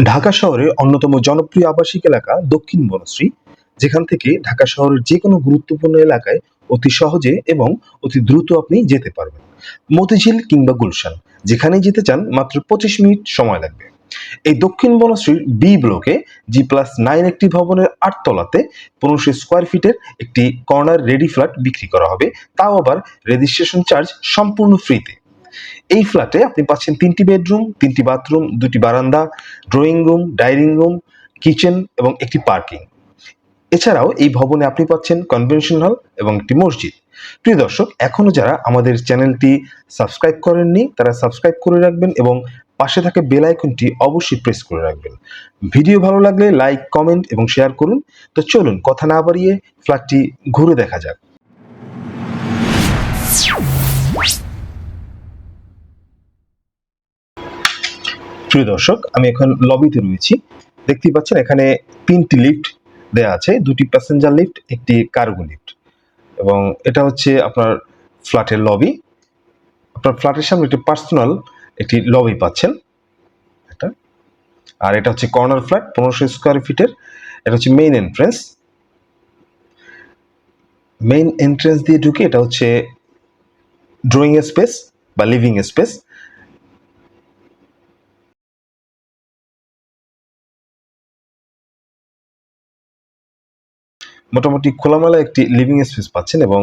ঢাকা শহরের অন্যতম জনপ্রিয় আবাসিক এলাকা দক্ষিণ বনশ্রী। যেখান থেকে ঢাকা শহরের যে কোনো গুরুত্বপূর্ণ এলাকায় অতি সহজে এবং অতি দ্রুত আপনি যেতে পারবেন। মতিঝিল কিংবা গুলশান, যেখানেই যেতে চান, মাত্র পঁচিশ মিনিট সময় লাগবে। এই দক্ষিণ বনশ্রীর বি ব্লকে জি প্লাস নাইন একটি ভবনের আটতলাতে পনেরোশো স্কোয়ার ফিটের একটি কর্নার রেডি ফ্ল্যাট বিক্রি করা হবে। তাও আবার রেজিস্ট্রেশন চার্জ সম্পূর্ণ ফ্রিতে। এই ফ্ল্যাটে আপনি পাচ্ছেন তিনটি বেডরুম তিনটি বাথরুম দুটি বারান্দা drawing room dining room kitchen এবং একটি পার্কিং এছাড়াও এই ভবনে আপনি পাচ্ছেন কনভেনশন হল এবং একটি মসজিদ। প্রিয় দর্শক এখনও যারা আমাদের চ্যানেলটি সাবস্ক্রাইব করেননি, তারা সাবস্ক্রাইব করে রাখবেন এবং পাশে থাকা বেল আইকনটি অবশ্যই প্রেস করে রাখবেন। ভিডিও ভালো লাগলে লাইক কমেন্ট এবং শেয়ার করুন। তো চলুন, কথা না বাড়িয়ে ফ্ল্যাটটি ঘুরে দেখা যাক। প্রিয় দর্শক, আমি এখন লবিতে রয়েছি। দেখতেই পাচ্ছেন এখানে তিনটি লিফট দেয়া আছে। দুটি প্যাসেঞ্জার লিফট একটি কার্গো লিফট এবং এটা হচ্ছে আপনার ফ্ল্যাটের লবি আপনার ফ্ল্যাটের সামনে একটি পার্সোনাল একটি লবি পাচ্ছেন। এটা। আর এটা হচ্ছে কর্নার ফ্ল্যাট পনেরোশো স্কোয়ার ফিটের এটা হচ্ছে মেইন এন্ট্রেন্স মেইন এন্ট্রেন্স দিয়ে ঢুকে এটা হচ্ছে ড্রয়িং স্পেস বা লিভিং স্পেস মোটামুটি খোলামেলা একটি লিভিং স্পেস পাচ্ছেন এবং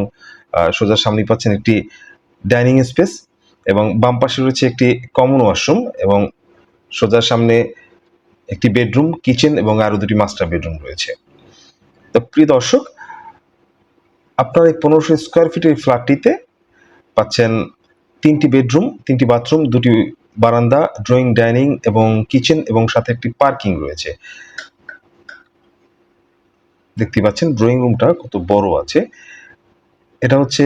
সোজা সামনে পাচ্ছেন একটি ডাইনিং স্পেস এবং বাম পাশে রয়েছে একটি কমন ওয়াশরুম এবং সোজা সামনে একটি বেডরুম কিচেন এবং আরও দুটি মাস্টার বেডরুম রয়েছে। তো প্রিয় দর্শক, আপনার এই পনেরোশো স্কোয়ার ফিটের ফ্ল্যাটটিতে পাচ্ছেন তিনটি বেডরুম তিনটি বাথরুম দুটি বারান্দা ড্রয়িং ডাইনিং এবং কিচেন এবং সাথে একটি পার্কিং রয়েছে। দেখতে পাচ্ছেন ড্রয়িং রুমটা কত বড় আছে। এটা হচ্ছে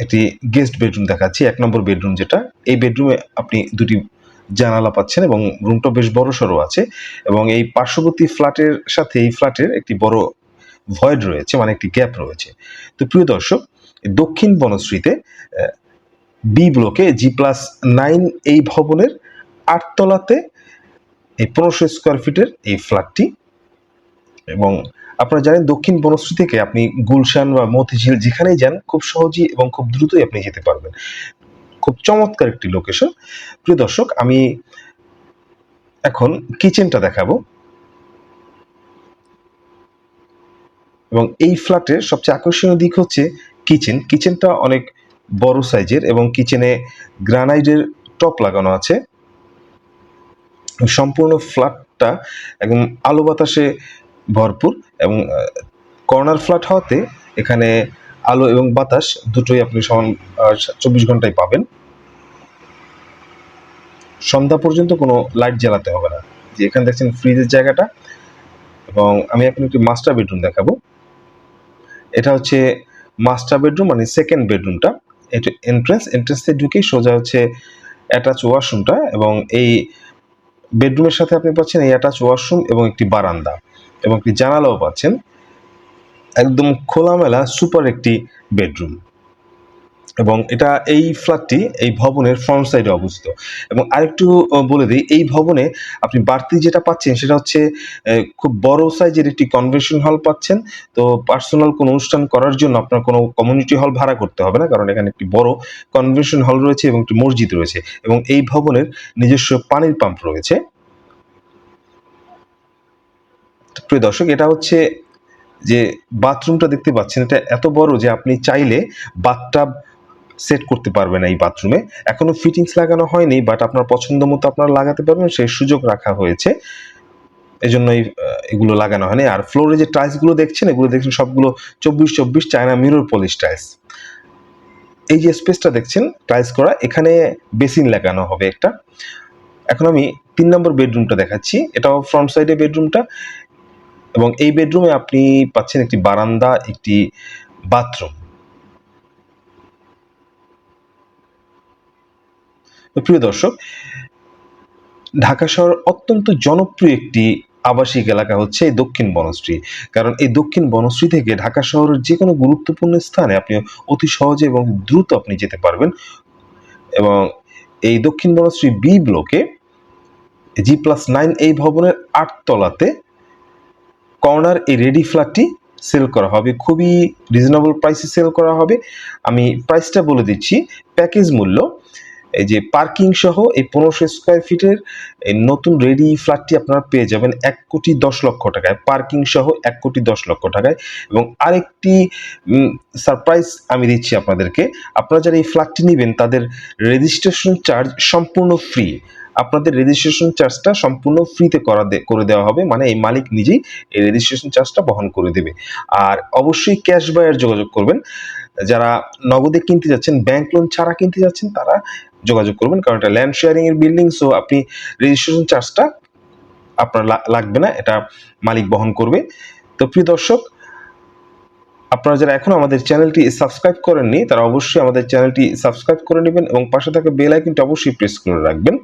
একটি গেস্ট বেডরুম দেখাচ্ছি, এক নম্বর বেডরুম যেটা। এই বেডরুমে আপনি দুটি জানালা পাচ্ছেন এবং রুমটা বেশ বড় সড়ো আছে এবং এই পার্শ্ববর্তী ফ্ল্যাটের সাথে এই ফ্ল্যাটের একটি বড় ভয়েড রয়েছে মানে একটি গ্যাপ রয়েছে। তো প্রিয় দর্শক, দক্ষিণ বনশ্রীতে বি ব্লকে জি প্লাস নাইন এই ভবনের আটতলাতে এই পনেরোশো স্কোয়ার ফিটের এই ফ্ল্যাটটি এবং আপনারা জানেন দক্ষিণ বনশ্রী থেকে আপনি গুলশান বা মতিঝিল যেখানেই যান, খুব সহজেই এবং খুব দ্রুতই আপনি যেতে পারবেন। খুব চমৎকার একটি লোকেশন প্রিয় দর্শক, আমি এখন কিচেনটা দেখাবো। এবং এই ফ্ল্যাটের সবচেয়ে আকর্ষণীয় দিক হচ্ছে কিচেন কিচেনটা অনেক বড় সাইজের এবং কিচেনে গ্রানাইটের টপ লাগানো আছে। সম্পূর্ণ ফ্ল্যাটটা একদম আলো বাতাসে ভরপুর এবং কর্নার ফ্ল্যাট হওয়াতে এখানে আলো এবং বাতাস দুটোই আপনি সমান চব্বিশ ঘন্টায় পাবেন। সন্ধ্যা পর্যন্ত কোনো লাইট জ্বালাতে হবে না। যে এখানে দেখছেন ফ্রিজের জায়গাটা এবং আমি এখন একটি মাস্টার বেডরুম দেখাবো। এটা হচ্ছে মাস্টার বেডরুম মানে সেকেন্ড বেডরুমটা এটা এন্ট্রেন্স এন্ট্রেন্সে ঢুকেই সোজা হচ্ছে অ্যাটাচ ওয়াশরুমটা এবং এই বেডরুমের সাথে আপনি পাচ্ছেন এই অ্যাটাচ ওয়াশরুম এবং একটি বারান্দা। এবং একটি জানালাও পাচ্ছেন, একদম খোলামেলা, সুপার একটি বেডরুম। এবং এটা এই ফ্ল্যাটটি, এই ভবনের ফ্রন্ট সাইডে অবস্থিত। এবং আরেকটু বলে দিই, এই ভবনে আপনি বাড়তি যেটা পাচ্ছেন, সেটা হচ্ছে খুব বড় সাইজের একটি কনভেনশন হল পাচ্ছেন। তো পার্সোনাল কোনো অনুষ্ঠান করার জন্য আপনার কোনো কমিউনিটি হল ভাড়া করতে হবে না, কারণ এখানে একটি বড় কনভেনশন হল রয়েছে এবং একটি মসজিদ রয়েছে। এবং এই ভবনের নিজস্ব পানির পাম্প রয়েছে তো প্রিয় দর্শক, এটা হচ্ছে যে বাথরুমটা দেখতে পাচ্ছেন, এটা এত বড় যে আপনি চাইলে বাথটাব সেট করতে পারবেন এই বাথরুমে এখনও ফিটিংস লাগানো হয়নি বাট আপনার পছন্দ মতো আপনারা লাগাতে পারবেন, সেই সুযোগ রাখা হয়েছে। এই জন্য এগুলো লাগানো হয়নি। আর ফ্লোরে যে টাইলসগুলো দেখছেন, এগুলো দেখছেন সবগুলো চব্বিশ চব্বিশ চায়না মিরর পলিশ টাইলস এই যে স্পেসটা দেখছেন টাইলস করা, এখানে বেসিন লাগানো হবে একটা। এখন আমি তিন নম্বর বেডরুমটা দেখাচ্ছি। এটাও ফ্রন্ট সাইডে বেডরুমটা এবং এই বেডরুমে আপনি পাচ্ছেন একটি বারান্দা, একটি বাথরুম প্রিয় দর্শক, ঢাকা শহর অত্যন্ত জনপ্রিয় একটি আবাসিক এলাকা হচ্ছে এই দক্ষিণ বনশ্রী। কারণ এই দক্ষিণ বনশ্রী থেকে ঢাকা শহরের যে কোনো গুরুত্বপূর্ণ স্থানে আপনি অতি সহজে এবং দ্রুত আপনি যেতে পারবেন। এবং এই দক্ষিণ বনশ্রী বি ব্লকে জি প্লাস নাইন এই ভবনের আটতলাতে কর্নার এই রেডি ফ্ল্যাটটি সেল করা হবে। খুবই রিজনেবল প্রাইসে সেল করা হবে। আমি প্রাইসটা বলে দিচ্ছি। প্যাকেজ মূল্য, এই যে পার্কিং সহ এই পনেরোশো স্কোয়ার ফিটের এই নতুন রেডি ফ্ল্যাটটি আপনারা পেয়ে যাবেন এক কোটি দশ লক্ষ টাকায়। পার্কিং সহ এক কোটি দশ লক্ষ টাকায়। এবং আরেকটি সারপ্রাইজ আমি দিচ্ছি আপনাদেরকে। আপনারা যারা এই ফ্ল্যাটটি নেবেন, তাদের রেজিস্ট্রেশন চার্জ সম্পূর্ণ ফ্রি আপনাদের রেজিস্ট্রেশন চার্জটা সম্পূর্ণ ফ্রিতে করা করে দেওয়া হবে। মানে এই মালিক নিজেই এই রেজিস্ট্রেশন চার্জটা বহন করে দেবে। আর অবশ্যই ক্যাশ বায়ার যোগাযোগ করবেন। যারা নগদে কিনতে যাচ্ছেন ব্যাংক লোন ছাড়া কিনতে যাচ্ছেন, তারা যোগাযোগ করবেন। কারণ এটা ল্যান্ড শেয়ারিং এর বিল্ডিং সো আপনি রেজিস্ট্রেশন চার্জটা আপনার লাগবে না। এটা মালিক বহন করবে। তো প্রিয় দর্শক, আপনারা যারা এখনও আমাদের চ্যানেলটি সাবস্ক্রাইব করেননি, তারা অবশ্যই আমাদের চ্যানেলটি সাবস্ক্রাইব করে নেবেন এবং পাশে থাকা বেল আইকনটি অবশ্যই প্রেস করে রাখবেন।